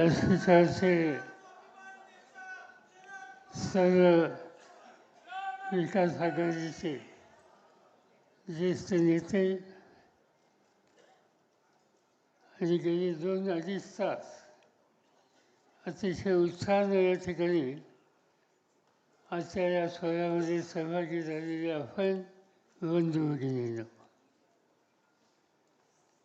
व्यासपीठाचे सर्व विकास आघाडीचे ज्येष्ठ नेते आणि गेली दोन अडीच तास अतिशय उत्साहानं या ठिकाणी आजच्या या सोहळ्यामध्ये सहभागी झालेले आपण बंधू भगिनींनो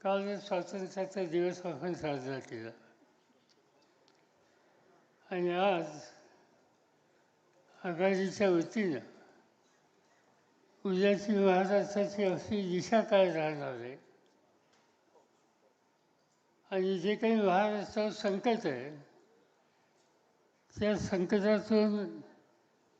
काल स्वातंत्र्याचा दिवस आपण साजरा केला. आणि आज आघाडीच्या वतीनं उद्याची महाराष्ट्राची अशी दिशा काय राहणार आहे. आणि जे काही महाराष्ट्रावर संकट आहे त्या संकटातून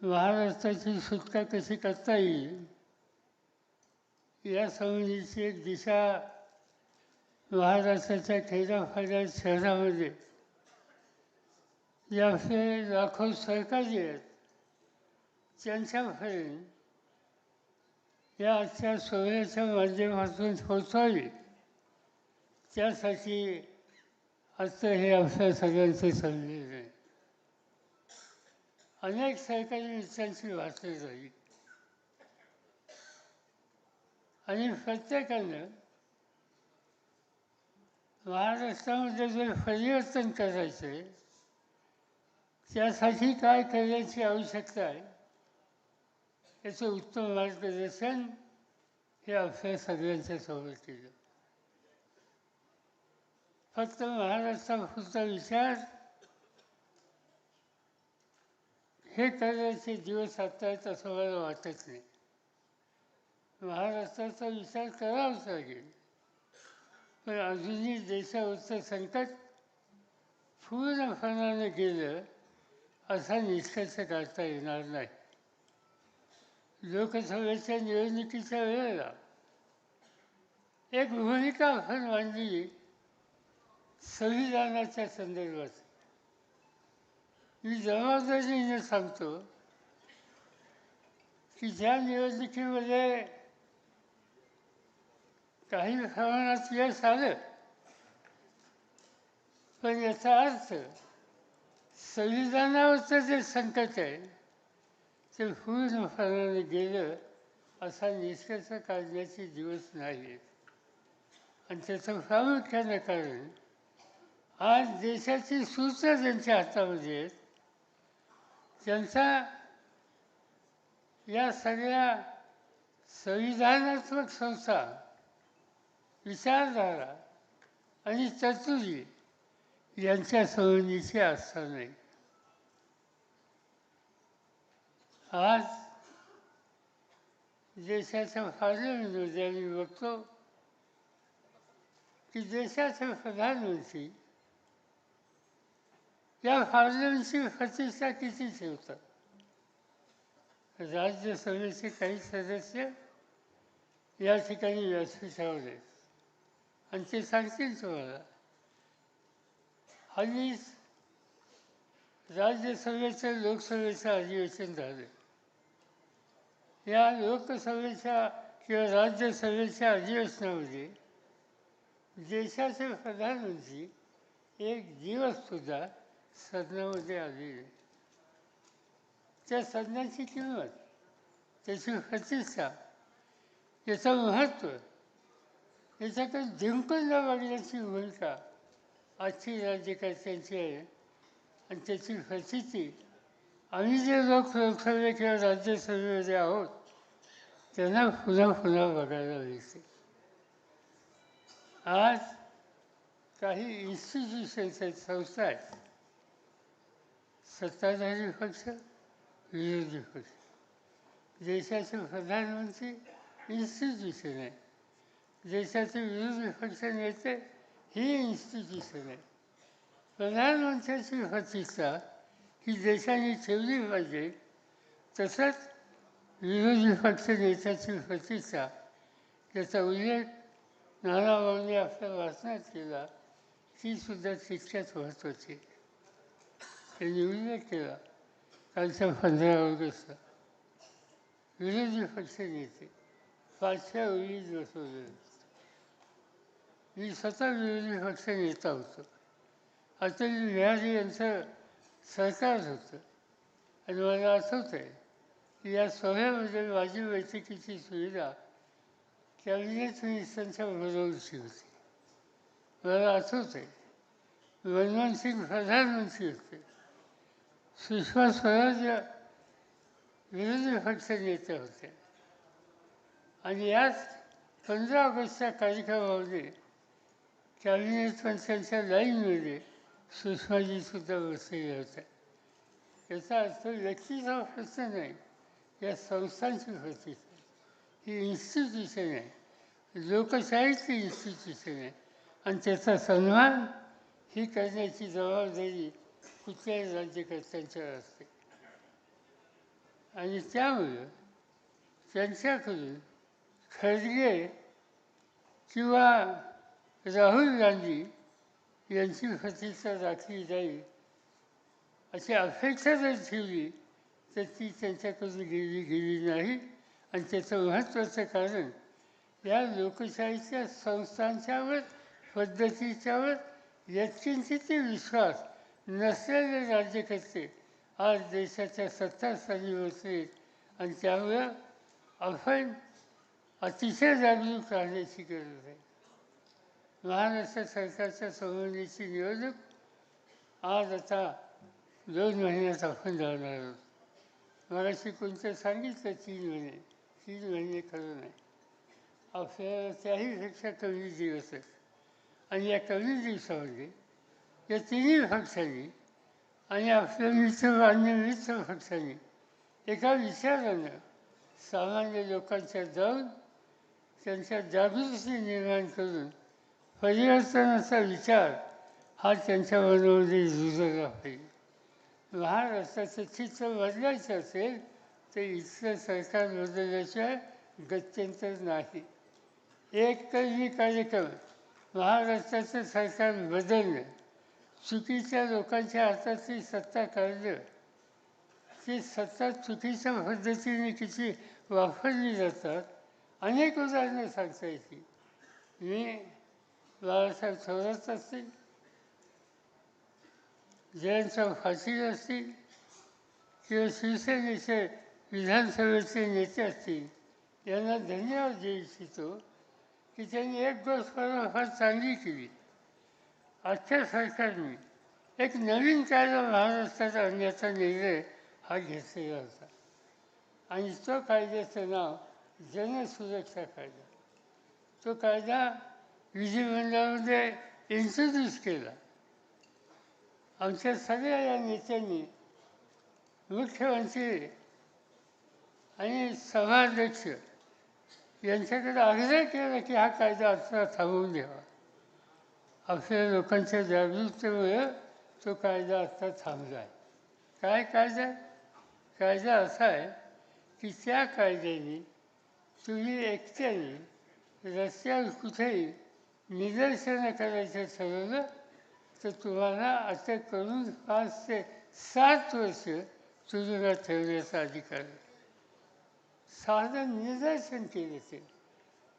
महाराष्ट्राची सुटका कशी करता येईल या संबंधीची एक दिशा महाराष्ट्राच्या खेड्यापाड्या शहरामध्ये जे लाखो सहकारी आहेत. त्यांच्यापर्यंत या आजच्या सोहळ्याच्या माध्यमातून पोचवावी त्यासाठी आजचं हे आपल्या सगळ्यांचे संदेश आहे. अनेक सरकारी मित्रांची वाचली झाली आणि प्रत्येकानं महाराष्ट्रामध्ये जर परिवर्तन करायचं आहे त्यासाठी काय करण्याची आवश्यकता आहे? याचं उत्तम मार्गदर्शन हे आपल्या सगळ्यांच्या समोर केलं. फक्त महाराष्ट्रापुरता विचार हे करण्याचे दिवस आता आहेत असं मला वाटत नाही. महाराष्ट्राचा विचार करावाच लागेल. पण अजूनही देशावरचं संकट पूर्णपणाने गेलं असा निष्कर्ष काढता येणार नाही. लोकसभेच्या निवडणुकीच्या वेळेला एक भूमिका आपण मांडली संविधानाच्या संदर्भात. मी जबाबदारीने सांगतो की ज्या निवडणुकीमध्ये काही प्रमाणात यश आलं पण याचा अर्थ संविधानावरचं जे संकट आहे ते पूर्णपणाने गेलं असा निष्कर्ष काढण्याचे दिवस नाही. आहेत आणि त्याचं प्रामुख्यानं कारण आज देशाची सूत्र ज्यांच्या हातामध्ये आहेत त्यांचा या सगळ्या संविधानात्मक संस्था विचारधारा आणि तरतुदी यांच्या संबंधीची आस्था नाही. आज देशाच्या पार्लमेंटमध्ये आम्ही बघतो की देशाचे प्रधानमंत्री या पार्लमेंटची प्रतिष्ठा किती ठेवतात राज्यसभेचे काही सदस्य या ठिकाणी व्यासपीठावर आहेत. आणि ते सांगतील तुम्हाला. हल्ली राज्यसभेचं लोकसभेचं अधिवेशन झालं. या लोकसभेच्या किंवा राज्यसभेच्या अधिवेशनामध्ये देशाचे प्रधानमंत्री एक दिवससुद्धा सदनामध्ये आलेले त्या सदनाची किंमत त्याची प्रतिष्ठा याचं महत्त्व याच्याकडे जिंकून न वागण्याची भूमिका आजची राज्यकर्त्यांची आहे. आणि त्याची प्रचिती आम्ही जे लोक लोकसभे किंवा राज्यसभेमध्ये आहोत त्यांना पुन्हा पुन्हा बघायला मिळते आज काही इन्स्टिट्यूशन्स आहेत संस्था आहेत सत्ताधारी पक्ष विरोधी पक्ष देशाचे प्रधानमंत्री इन्स्टिट्यूशन आहे देशाचे विरोधी पक्ष नेते ही इन्स्टिट्यूशन आहे प्रधानमंत्र्याची प्रतिष्ठा ही देशाने ठेवली पाहिजे तसंच विरोधी पक्ष नेत्याची प्रतिष्ठा याचा उल्लेख नानाभाऊंनी आपल्या वाचनात केला ती सुद्धा तितक्याच महत्त्वाची. त्यांनी उल्लेख केला कालच्या पंधरा ऑगस्टला विरोधी पक्ष नेते पाचव्या ओळीत बसवले. मी स्वतः विरोधी पक्ष नेता होतो. आता बिहारी यांचं सरकार होतं. आणि मला आठवत आहे की या सोहळ्यामध्ये माझी वैद्यकीची सुविधा कॅबिनेट मिनिस्टरांच्या बरोबरची होती. मला आठवत आहे मनमोहन सिंग प्रधानमंत्री होते. सुषमा स्वराज विरोधी पक्ष नेत्या होत्या आणि याच पंधरा ऑगस्टच्या कार्यक्रमामध्ये कॅबिनेट मंत्र्यांच्या लाईनमध्ये सुषमाजीसुद्धा सुद्धा बसलेल्या होत्या याचा अर्थ व्यक्तीचा प्रश्न नाही या संस्थांची प्रतिष्ठा ही इन्स्टिट्यूशन आहे लोकशाहीची इन्स्टिट्यूशन आहे आणि त्याचा सन्मान ही करण्याची जबाबदारी कुठल्याही राज्यकर्त्यांच्यावर असते आणि त्यामुळं त्यांच्याकडून खरगे किंवा राहुल गांधी यांची प्रतिष्ठा राखली जाईल अशी अपेक्षा जर ठेवली तर ती त्यांच्याकडून गेली गेली नाही. आणि त्याचं महत्त्वाचं कारण या लोकशाहीच्या संस्थांच्यावर पद्धतीच्यावर यत्किंचितही विश्वास नसलेले राज्यकर्ते आज देशाच्या सत्तास्थानी बसले आणि त्यामुळं आपण अतिशय जागरूक राहण्याची गरज आहे. महाराष्ट्र सरकारच्या संबंधीची निवडणूक आज आता दोन महिन्यात आपण जाणार आहोत मगाशी कोणतं सांगितलं तीन महिने. तीन महिने खरं नाही. आपल्याला त्याहीपेक्षा कमी दिवस आहेत. आणि या कमी दिवसामध्ये या तिन्ही पक्षांनी आणि आपल्या मित्र अन्य मित्र पक्षांनी एका विचारानं सामान्य लोकांच्या जाऊन त्यांच्या जागृती निर्माण करून परिवर्तनाचा विचार हा त्यांच्या मनामध्ये रुजला पाहिजे महाराष्ट्राचं चित्र बदलायचं असेल तर इथलं सरकार बदलल्याशिवाय गत्यंतर नाही. एक कलमी कार्यक्रम महाराष्ट्राचं सरकार बदललं चुकीच्या लोकांच्या हातातली सत्ता काढलं ती सत्ता चुकीच्या पद्धतीने किती वापरली जातात अनेक उदाहरणं सांगता येतील. मी बाळासाहेब थोरात असतील जयंतराव फाशील असतील किंवा शिवसेनेचे विधानसभेचे नेते असतील यांना धन्यवाद देऊ इच्छितो की त्यांनी एक गोष्ट फार चांगली केली. आजच्या सरकारने एक नवीन कायदा महाराष्ट्रात आणण्याचा निर्णय हा घेतलेला होता. आणि तो कायद्याचं नाव जनसुरक्षा कायदा. तो कायदा विधिमंडळामध्ये इंट्रोड्यूस केला. आमच्या सगळ्या या नेत्यांनी मुख्यमंत्री आणि सभाध्यक्ष यांच्याकडे आग्रह केला की हा कायदा आता थांबवून द्यावा. आपल्या लोकांच्या जागरूकतेमुळे तो कायदा आता थांबला आहे. काय कायदा? कायदा असा आहे की त्या कायद्याने तुम्ही एकट्याने रस्त्यावर कुठेही निदर्शनं करायचं ठरवलं तर तुम्हाला अटक करून पाच ते सात वर्ष तुरुंगात ठेवण्याचा अधिकार आहे साधं निदर्शन केले ते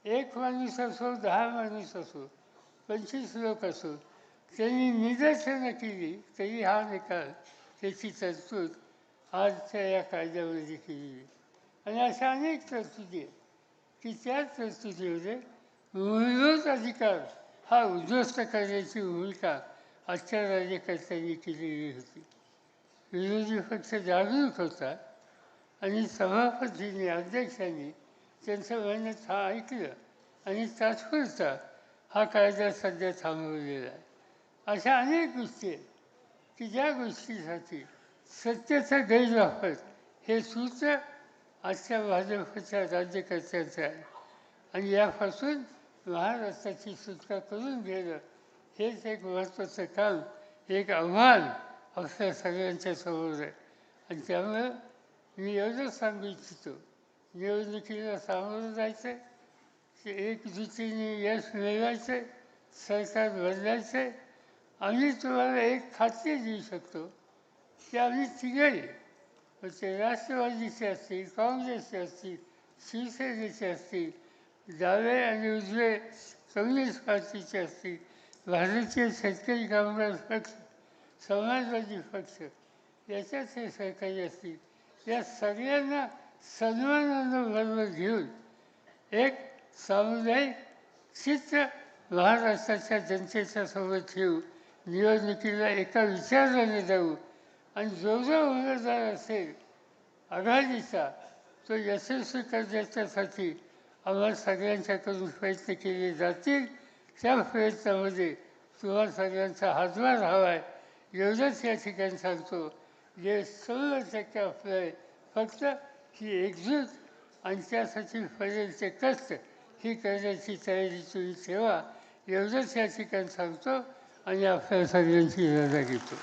एक माणूस असो दहा माणूस असो पंचवीस लोक असो त्यांनी निदर्शनं केली तरी हा निकाल त्याची तरतूद आजच्या या कायद्यामध्ये केली आणि अशा अनेक तरतुदी आहेत की त्या तरतुदीमध्ये मूलभूत अधिकार हा उद्ध्वस्त करण्याची भूमिका आजच्या राज्यकर्त्यांनी केलेली होती विरोधी पक्ष जागरूक होता आणि सभापतींनी अध्यक्षांनी त्यांचं म्हणणं हा ऐकलं आणि तात्पुरता हा कायदा सध्या थांबवलेला आहे अशा अनेक गोष्टी आहेत की ज्या गोष्टीसाठी सत्याचा गैरवापर हे सूत्र आजच्या भाजपच्या राज्यकर्त्यांचं आहे आणि यापासून महाराष्ट्राची सुटका करून घेणं हेच एक महत्त्वाचं काम एक आव्हान आपल्या सगळ्यांच्या समोर आहे. आणि त्यामुळं मी एवढंच सांगू इच्छितो निवडणुकीला सामोरं जायचं की एकजुटीने यश मिळवायचं सरकार बदलायचं आहे आम्ही तुम्हाला एक खात्री देऊ शकतो की आम्ही तिघही ते म्हणजे राष्ट्रवादीचे असतील काँग्रेसचे असतील शिवसेनेचे असतील डावे आणि उजवे कम्युनिस्ट पार्टीचे असतील भारतीय शेतकरी कामगार पक्ष समाजवादी पक्ष याच्यात हे सहकारी असतील या सगळ्यांना सन्मानानं बरोबर घेऊन एक सामुदायिक चित्र महाराष्ट्राच्या जनतेच्या सोबत ठेवू निवडणुकीला एका विचाराने जाऊ. आणि जो जो उमेदवार असेल आघाडीचा तो यशस्वी करण्याच्यासाठी आम्हाला सगळ्यांच्याकडून प्रयत्न केले जातील. त्या प्रयत्नामध्ये तुम्हाला सगळ्यांचा हातभार हवा आहे एवढंच या ठिकाणी सांगतो जे सर्व टक्के आपलं आहे फक्त ही एकजूट आणि त्यासाठी पर्यंत कष्ट ही करण्याची तयारी तुम्ही ठेवा. एवढंच या ठिकाणी सांगतो आणि आपल्या सगळ्यांची रजा घेतो